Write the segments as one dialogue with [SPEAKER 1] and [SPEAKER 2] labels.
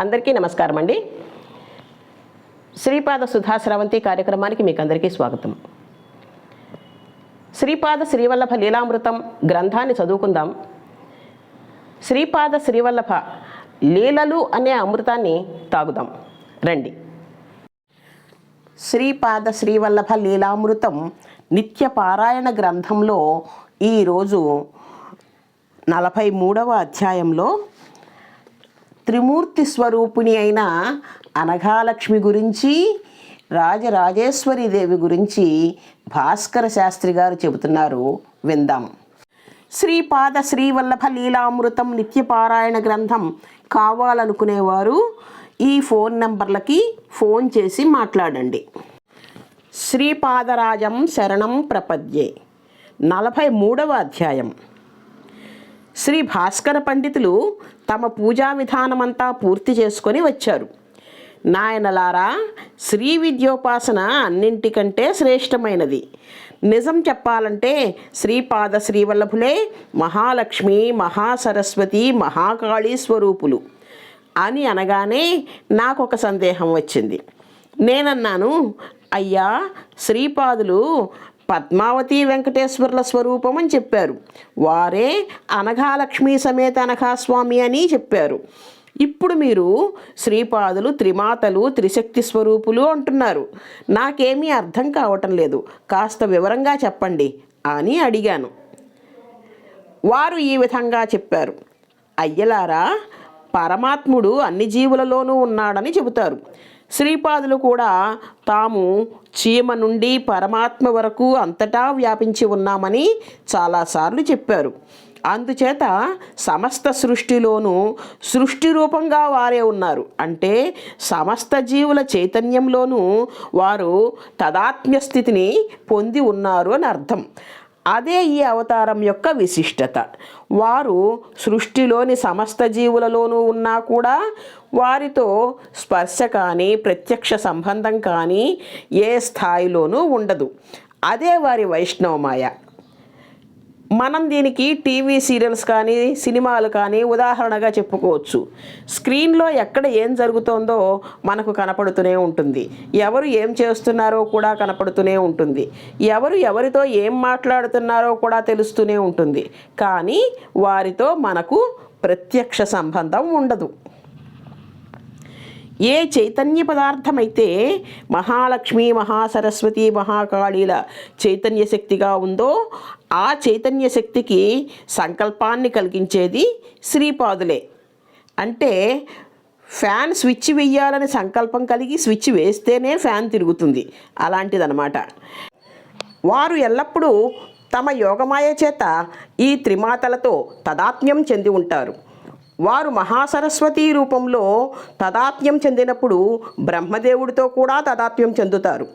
[SPEAKER 1] అందరికీ నమస్కారం అండి శ్రీపాద సుధాశ్రవంతి కార్యక్రమానికి మీకు అందరికీ స్వాగతం. శ్రీపాద శ్రీవల్లభ లీలామృతం గ్రంథాన్ని చదువుకుందాం. శ్రీపాద శ్రీవల్లభ లీలలు అనే అమృతాన్ని తాగుదాం. రండి. శ్రీపాద శ్రీవల్లభ లీలామృతం నిత్య పారాయణ గ్రంథంలో ఈరోజు నలభై మూడవ అధ్యాయంలో త్రిమూర్తి స్వరూపిణి అయిన అనఘాలక్ష్మి గురించి రాజరాజేశ్వరి దేవి గురించి భాస్కర శాస్త్రి గారు చెబుతున్నారు. విందాం. శ్రీపాద శ్రీవల్లభ లీలామృతం నిత్యపారాయణ గ్రంథం కావాలనుకునేవారు ఈ ఫోన్ నంబర్లకి ఫోన్ చేసి మాట్లాడండి. శ్రీపాదరాజం శరణం ప్రపద్యే. నలభై మూడవ అధ్యాయం. శ్రీ భాస్కర పండితులు తమ పూజా విధానమంతా పూర్తి చేసుకొని వచ్చారు. నాయనలారా శ్రీ విద్యోపాసన అన్నింటికంటే శ్రేష్టమైనది. నిజం చెప్పాలంటే శ్రీపాద శ్రీవల్లభులే మహాలక్ష్మి మహాసరస్వతి మహాకాళీ స్వరూపులు. అని అనగానే నాకు ఒక సందేహం వచ్చింది. నేనన్నాను అయ్యా శ్రీపాదులు పద్మావతి వెంకటేశ్వర్ల స్వరూపం అని చెప్పారు. వారే అనఘాలక్ష్మి సమేత అనఘాస్వామి అని చెప్పారు. ఇప్పుడు మీరు శ్రీపాదులు త్రిమాతలు త్రిశక్తి స్వరూపులు అంటున్నారు. నాకేమీ అర్థం కావటం లేదు. కాస్త వివరంగా చెప్పండి అని అడిగాను. వారు ఈ విధంగా చెప్పారు. అయ్యలారా పరమాత్ముడు అన్ని జీవులలోనూ ఉన్నాడని చెబుతారు. శ్రీపాదులు కూడా తాము చీమ నుండి పరమాత్మ వరకు అంతటా వ్యాపించి ఉన్నామని చాలాసార్లు చెప్పారు. అందుచేత సమస్త సృష్టిలోనూ సృష్టి రూపంగా వారే ఉన్నారు. అంటే సమస్త జీవుల చైతన్యంలోనూ వారు తదాత్మ్య స్థితిని పొంది ఉన్నారు అని అర్థం. అదే ఈ అవతారం యొక్క విశిష్టత. వారు సృష్టిలోని సమస్త జీవులలోనూ ఉన్నా కూడా వారితో స్పర్శ కానీ ప్రత్యక్ష సంబంధం కానీ ఏ స్థాయిలోనూ ఉండదు. అదే వారి వైష్ణవమాయ. మనం దీనికి టీవీ సీరియల్స్ కానీ సినిమాలు కానీ ఉదాహరణగా చెప్పుకోవచ్చు. స్క్రీన్లో ఎక్కడ ఏం జరుగుతోందో మనకు కనపడుతూనే ఉంటుంది. ఎవరు ఏం చేస్తున్నారో కూడా కనపడుతూనే ఉంటుంది. ఎవరు ఎవరితో ఏం మాట్లాడుతున్నారో కూడా తెలుస్తూనే ఉంటుంది. కానీ వారితో మనకు ప్రత్యక్ష సంబంధం ఉండదు. ఏ చైతన్య పదార్థమైతే మహాలక్ష్మి మహాసరస్వతి మహాకాళీల చైతన్య శక్తిగా ఉందో ఆ చైతన్య శక్తికి సంకల్పాన్ని కలిగించేది శ్రీపాదులే. అంటే ఫ్యాన్ స్విచ్ వెయ్యాలని సంకల్పం కలిగి స్విచ్ వేస్తేనే ఫ్యాన్ తిరుగుతుంది. అలాంటిదనమాట వారు ఎల్లప్పుడూ తమ యోగమాయ చేత ఈ త్రిమాతలతో తదాత్మ్యం చెంది ఉంటారు. వారు మహాసరస్వతి రూపంలో తదాత్మ్యం చెందినప్పుడు బ్రహ్మదేవుడితో కూడా తదాత్మ్యం చెందుతారు.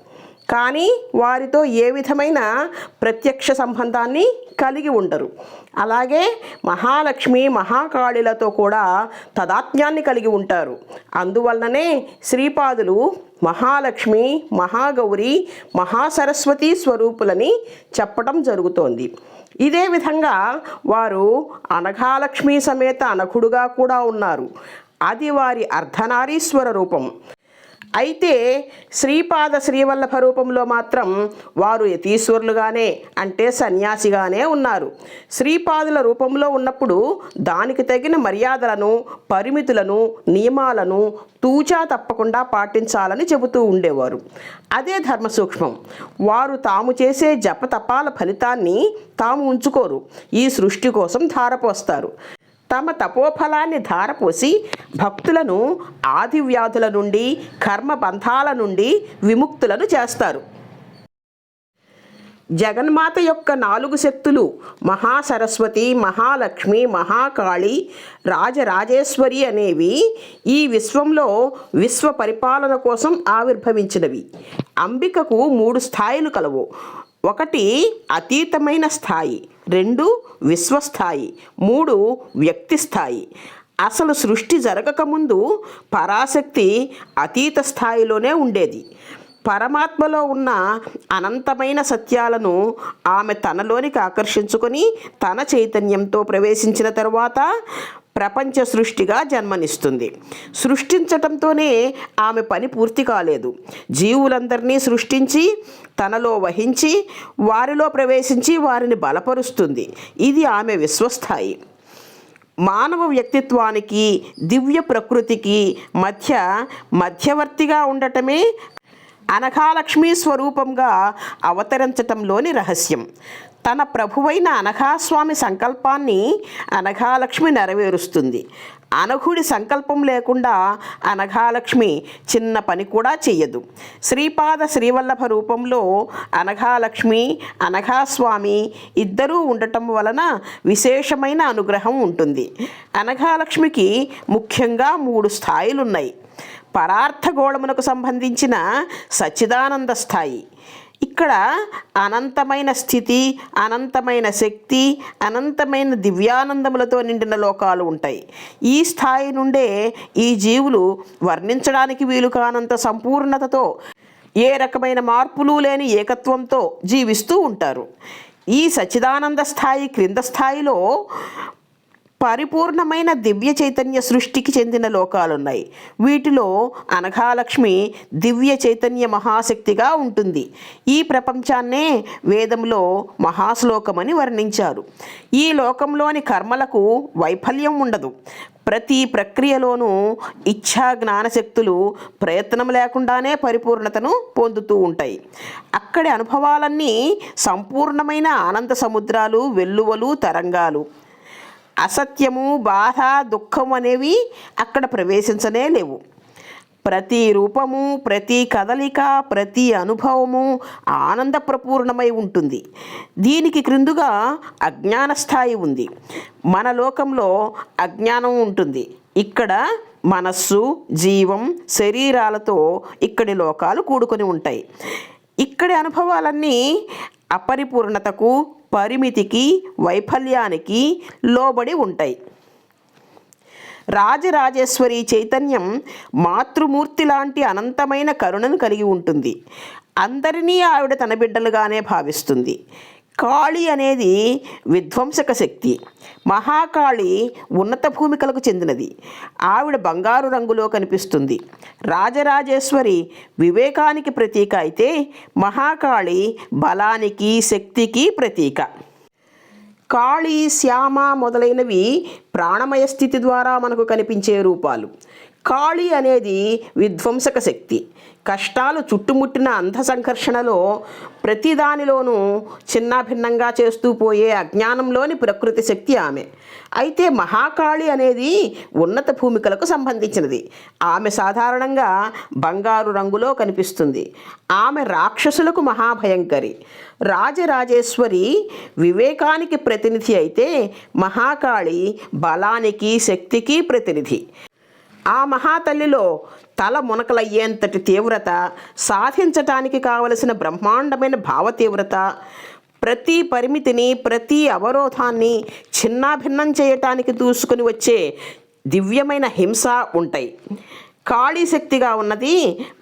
[SPEAKER 1] కానీ వారితో ఏ విధమైన ప్రత్యక్ష సంబంధాన్ని కలిగి ఉండరు. అలాగే మహాలక్ష్మి మహాకాళిలతో కూడా తదాత్మ్యాన్ని కలిగి ఉంటారు. అందువలననే శ్రీపాదులు మహాలక్ష్మి మహాగౌరి మహాసరస్వతి స్వరూపులని చెప్పటం జరుగుతోంది. ఇదే విధంగా వారు అనఘాలక్ష్మి సమేత అనఘుడుగా కూడా ఉన్నారు. అది వారి అర్ధనారీశ్వర రూపం. అయితే శ్రీపాద శ్రీవల్లభ రూపంలో మాత్రం వారు యతీశ్వరులుగానే అంటే సన్యాసిగానే ఉన్నారు. శ్రీపాదుల రూపంలో ఉన్నప్పుడు దానికి తగిన మర్యాదలను పరిమితులను నియమాలను తూచా తప్పకుండా పాటించాలని చెబుతూ ఉండేవారు. అదే ధర్మ సూక్ష్మం వారు తాము చేసే జపతపాల ఫలితాన్ని తాము ఉంచుకోరు. ఈ సృష్టి కోసం ధారపోస్తారు. తమ తపోఫలాన్ని ధారపోసి భక్తులను ఆదివ్యాధుల నుండి కర్మబంధాల నుండి విముక్తులను చేస్తారు. జగన్మాత యొక్క నాలుగు శక్తులు మహాసరస్వతి మహాలక్ష్మి మహాకాళి రాజరాజేశ్వరి అనేవి ఈ విశ్వంలో విశ్వ పరిపాలన కోసం ఆవిర్భవించినవి. అంబికకు మూడు స్థాయిలు కలవు. ఒకటి అతీతమైన స్థాయి రెండు విశ్వస్థాయి మూడు వ్యక్తి స్థాయి. అసలు సృష్టి జరగకముందు పరాశక్తి అతీత స్థాయిలోనే ఉండేది. పరమాత్మలో ఉన్న అనంతమైన సత్యాలను ఆమె తనలోనికి ఆకర్షించుకొని తన చైతన్యంతో ప్రవేశించిన తరువాత ప్రపంచ సృష్టిగా జన్మనిస్తుంది. సృష్టించటంతోనే ఆమె పని పూర్తి కాలేదు. జీవులందరినీ సృష్టించి తనలో వహించి వారిలో ప్రవేశించి వారిని బలపరుస్తుంది. ఇది ఆమె విశ్వస్థాయి. మానవ వ్యక్తిత్వానికి దివ్య ప్రకృతికి మధ్య మధ్యవర్తిగా ఉండటమే అనఘాలక్ష్మి స్వరూపంగా అవతరించటంలోని రహస్యం. తన ప్రభువైన అనఘాస్వామి సంకల్పాన్ని అనఘాలక్ష్మి నెరవేరుస్తుంది. అనఘుడి సంకల్పం లేకుండా అనఘాలక్ష్మి చిన్న పని కూడా చెయ్యదు. శ్రీపాద శ్రీవల్లభ రూపంలో అనఘాలక్ష్మి అనఘాస్వామి ఇద్దరూ ఉండటం వలన విశేషమైన అనుగ్రహం ఉంటుంది. అనఘాలక్ష్మికి ముఖ్యంగా మూడు స్థాయిలున్నాయి. పరార్థగోళమునకు సంబంధించిన సచ్చిదానంద స్థాయి. ఇక్కడ అనంతమైన స్థితి అనంతమైన శక్తి అనంతమైన దివ్యానందములతో నిండిన లోకాలు ఉంటాయి. ఈ స్థాయి నుండే ఈ జీవులు వర్ణించడానికి వీలు కానంత సంపూర్ణతతో ఏ రకమైన మార్పులు లేని ఏకత్వంతో జీవిస్తూ ఉంటారు. ఈ సచ్చిదానంద స్థాయి క్రింద స్థాయిలో పరిపూర్ణమైన దివ్య చైతన్య సృష్టికి చెందిన లోకాలున్నాయి. వీటిలో అనఘాలక్ష్మి దివ్య చైతన్య మహాశక్తిగా ఉంటుంది. ఈ ప్రపంచాన్నే వేదంలో మహాశ్లోకమని వర్ణించారు. ఈ లోకంలోని కర్మలకు వైఫల్యం ఉండదు. ప్రతి ప్రక్రియలోనూ ఇచ్ఛా జ్ఞానశక్తులు ప్రయత్నం లేకుండానే పరిపూర్ణతను పొందుతూ ఉంటాయి. అక్కడి అనుభవాలన్నీ సంపూర్ణమైన ఆనంద సముద్రాలు వెల్లువలు తరంగాలు. అసత్యము బాధ దుఃఖం అనేవి అక్కడ ప్రవేశించనే లేవు. ప్రతి రూపము ప్రతి కదలిక ప్రతి అనుభవము ఆనందప్రపూర్ణమై ఉంటుంది. దీనికి క్రిందుగా అజ్ఞాన స్థాయి ఉంది. మన లోకంలో అజ్ఞానం ఉంటుంది. ఇక్కడ మనస్సు జీవం శరీరాలతో ఇక్కడి లోకాలు కూడుకొని ఉంటాయి. ఇక్కడి అనుభవాలన్నీ అపరిపూర్ణతకు పరిమితికి వైఫల్యానికి లోబడి ఉంటాయి. రాజరాజేశ్వరి చైతన్యం మాతృమూర్తి లాంటి అనంతమైన కరుణను కలిగి ఉంటుంది. అందరినీ ఆవిడ తన బిడ్డలుగానే భావిస్తుంది. కాళి అనేది విధ్వంసక శక్తి. మహాకాళి ఉన్నత భూమికలకు చెందినది. ఆవిడ బంగారు రంగులో కనిపిస్తుంది. రాజరాజేశ్వరి వివేకానికి ప్రతీక అయితే మహాకాళి బలానికి శక్తికి ప్రతీక. కాళి శ్యామ మొదలైనవి ప్రాణమయ స్థితి ద్వారా మనకు కనిపించే రూపాలు. కాళి అనేది విధ్వంసక శక్తి. కష్టాలు చుట్టుముట్టిన అంధ సంఘర్షణలో ప్రతిదానిలోనూ చిన్నాభిన్నంగా చేస్తూ పోయే అజ్ఞానంలోని ప్రకృతి శక్తి ఆమె. అయితే మహాకాళి అనేది ఉన్నత భూమికలకు సంబంధించినది. ఆమె సాధారణంగా బంగారు రంగులో కనిపిస్తుంది. ఆమె రాక్షసులకు మహాభయంకరి. రాజరాజేశ్వరి వివేకానికి ప్రతినిధి అయితే మహాకాళి బలానికి శక్తికి ప్రతినిధి. ఆ మహాతల్లిలో తల మునకలయ్యేంతటి తీవ్రత సాధించటానికి కావలసిన బ్రహ్మాండమైన భావ తీవ్రత ప్రతి పరిమితిని ప్రతి అవరోధాన్ని చిన్నాభిన్నం చేయటానికి దూసుకొని వచ్చే దివ్యమైన హింస ఉంటాయి. కాళీ శక్తిగా ఉన్నది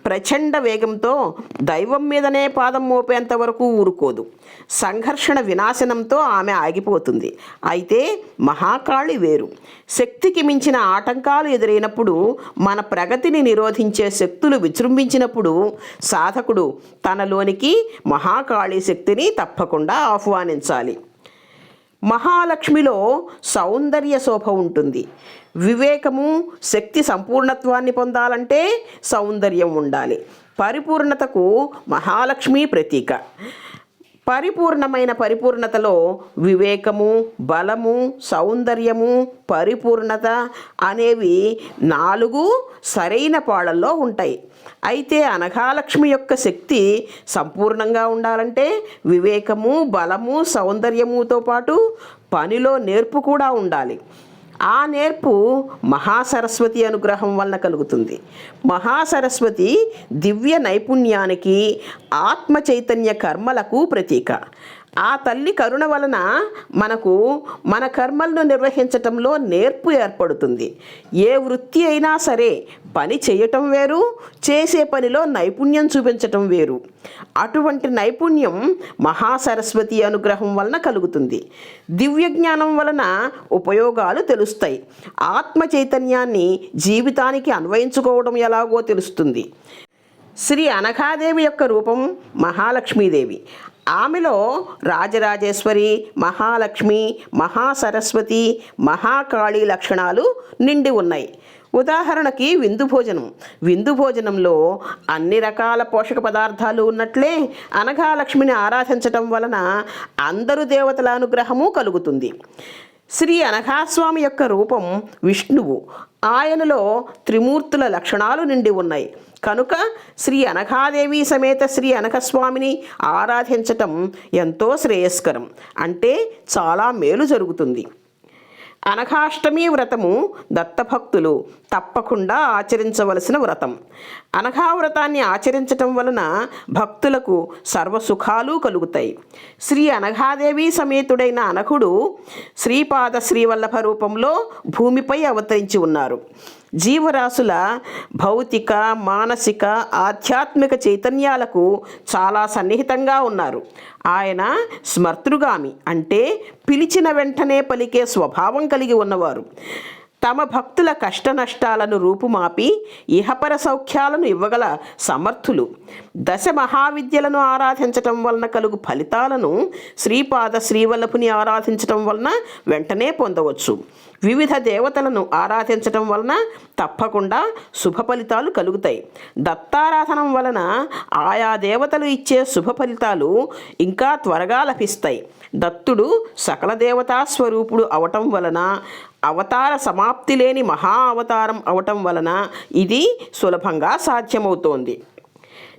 [SPEAKER 1] ప్రచండ వేగంతో దైవం మీదనే పాదం మోపేంత వరకు ఊరుకోదు. సంఘర్షణ వినాశనంతో ఆమె ఆగిపోతుంది. అయితే మహాకాళి వేరు. శక్తికి మించిన ఆటంకాలు ఎదురైనప్పుడు మన ప్రగతిని నిరోధించే శక్తులు విజృంభించినప్పుడు సాధకుడు తనలోనికి మహాకాళీ శక్తిని తప్పకుండా ఆహ్వానించాలి. మహాలక్ష్మిలో సౌందర్య శోభ ఉంటుంది. వివేకము శక్తి సంపూర్ణత్వాన్ని పొందాలంటే సౌందర్యం ఉండాలి. పరిపూర్ణతకు మహాలక్ష్మి ప్రతీక. పరిపూర్ణమైన పరిపూర్ణతలో వివేకము బలము సౌందర్యము పరిపూర్ణత అనేవి నాలుగు సరైన పాళల్లో ఉంటాయి. అయితే అనఘాలక్ష్మి యొక్క శక్తి సంపూర్ణంగా ఉండాలంటే వివేకము బలము సౌందర్యముతో పాటు పనిలో నేర్పు కూడా ఉండాలి. ఆ నేర్పు మహాసరస్వతి అనుగ్రహం వలన కలుగుతుంది. మహాసరస్వతి దివ్య నైపుణ్యానికి ఆత్మ చైతన్య కర్మలకు ప్రతీక. ఆ తల్లి కరుణ వలన మనకు మన కర్మలను నిర్వహించటంలో నేర్పు ఏర్పడుతుంది. ఏ వృత్తి అయినా సరే పని చేయటం వేరు చేసే పనిలో నైపుణ్యం చూపించటం వేరు. అటువంటి నైపుణ్యం మహాసరస్వతి అనుగ్రహం వలన కలుగుతుంది. దివ్య జ్ఞానం వలన ఉపయోగాలు తెలుస్తాయి. ఆత్మ చైతన్యాన్ని జీవితానికి అన్వయించుకోవడం ఎలాగో తెలుస్తుంది. శ్రీ అనఘాదేవి యొక్క రూపం మహాలక్ష్మీదేవి. ఆమెలో రాజరాజేశ్వరి మహాలక్ష్మి మహాసరస్వతి మహాకాళి లక్షణాలు నిండి ఉన్నాయి. ఉదాహరణకి విందు భోజనం. విందు భోజనంలో అన్ని రకాల పోషక పదార్థాలు ఉన్నట్లే అనఘాలక్ష్మిని ఆరాధించటం వలన అందరు దేవతల అనుగ్రహము కలుగుతుంది. శ్రీ అనఘాస్వామి యొక్క రూపం విష్ణువు. ఆయనలో త్రిమూర్తుల లక్షణాలు నిండి ఉన్నాయి. కనుక శ్రీ అనఘాదేవి సమేత శ్రీ అనఘస్వామిని ఆరాధించటం ఎంతో శ్రేయస్కరం. అంటే చాలా మేలు జరుగుతుంది. అనఘాష్టమి వ్రతము దత్తభక్తులు తప్పకుండా ఆచరించవలసిన వ్రతం. అనఘా వ్రతాన్ని ఆచరించటం వలన భక్తులకు సర్వసుఖాలు కలుగుతాయి. శ్రీ అనఘాదేవి సమేతుడైన అనఘుడు శ్రీపాద శ్రీవల్లభ రూపంలో భూమిపై అవతరించి ఉన్నారు. జీవరాశుల భౌతిక మానసిక ఆధ్యాత్మిక చైతన్యాలకు చాలా సన్నిహితంగా ఉన్నారు. ఆయన స్మర్తృగామి అంటే పిలిచిన వెంటనే పలికే స్వభావం కలిగి ఉన్నవారు. తమ భక్తుల కష్ట నష్టాలను రూపుమాపి ఇహపర సౌఖ్యాలను ఇవ్వగల సమర్థులు. దశ మహావిద్యలను ఆరాధించటం వలన కలుగు ఫలితాలను శ్రీపాద శ్రీవల్లభుని ఆరాధించటం వలన వెంటనే పొందవచ్చు. వివిధ దేవతలను ఆరాధించటం వలన తప్పకుండా శుభ ఫలితాలు కలుగుతాయి. దత్తారాధనం వలన ఆయా దేవతలు ఇచ్చే శుభ ఫలితాలు ఇంకా త్వరగా లభిస్తాయి. దత్తుడు సకల దేవతా స్వరూపుడు అవటం వలన అవతార సమాప్తి లేని మహా అవతారం అవటం వలన ఇది సులభంగా సాధ్యమవుతోంది.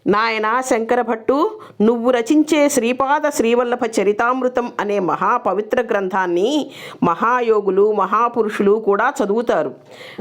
[SPEAKER 1] నాయన శంకర భట్టు నువ్వు రచించే శ్రీపాద శ్రీవల్లభ చరితామృతం అనే మహాపవిత్ర గ్రంథాన్ని మహాయోగులు మహాపురుషులు కూడా చదువుతారు.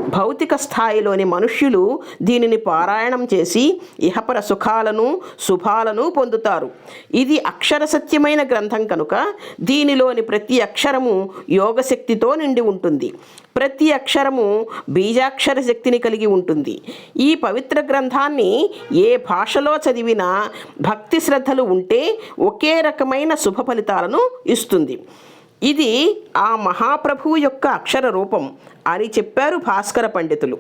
[SPEAKER 1] భౌతిక స్థాయిలోని మనుష్యులు దీనిని పారాయణం చేసి ఇహపర సుఖాలను శుభాలను పొందుతారు. ఇది అక్షర సత్యమైన గ్రంథం కనుక దీనిలోని ప్రతి అక్షరము యోగశక్తితో నిండి ఉంటుంది. ప్రతి అక్షరము బీజాక్షర శక్తిని కలిగి ఉంటుంది. ఈ పవిత్ర గ్రంథాన్ని ఏ భాషలో చదివినా భక్తి శ్రద్ధలు ఉంటే ఒకే రకమైన శుభ ఫలితాలను ఇస్తుంది. ఇది ఆ మహాప్రభువు యొక్క అక్షర రూపం అని చెప్పారు భాస్కర పండితులు.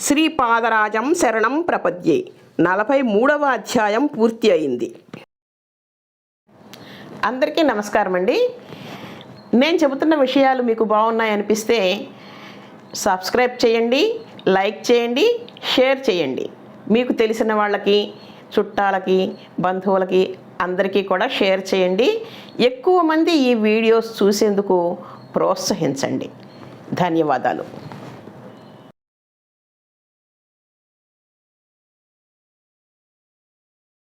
[SPEAKER 1] శ్రీపాదరాజం శరణం ప్రపద్యే. నలభై మూడవ అధ్యాయం పూర్తి అయింది. అందరికీ నమస్కారం అండి నేను చెబుతున్న విషయాలు మీకు బాగున్నాయి అనిపిస్తే సబ్స్క్రైబ్ చేయండి లైక్ చేయండి షేర్ చేయండి. మీకు తెలిసిన వాళ్ళకి చుట్టాలకి బంధువులకి అందరికీ కూడా షేర్ చేయండి. ఎక్కువ మంది ఈ వీడియోస్ చూసేందుకు ప్రోత్సహించండి. ధన్యవాదాలు.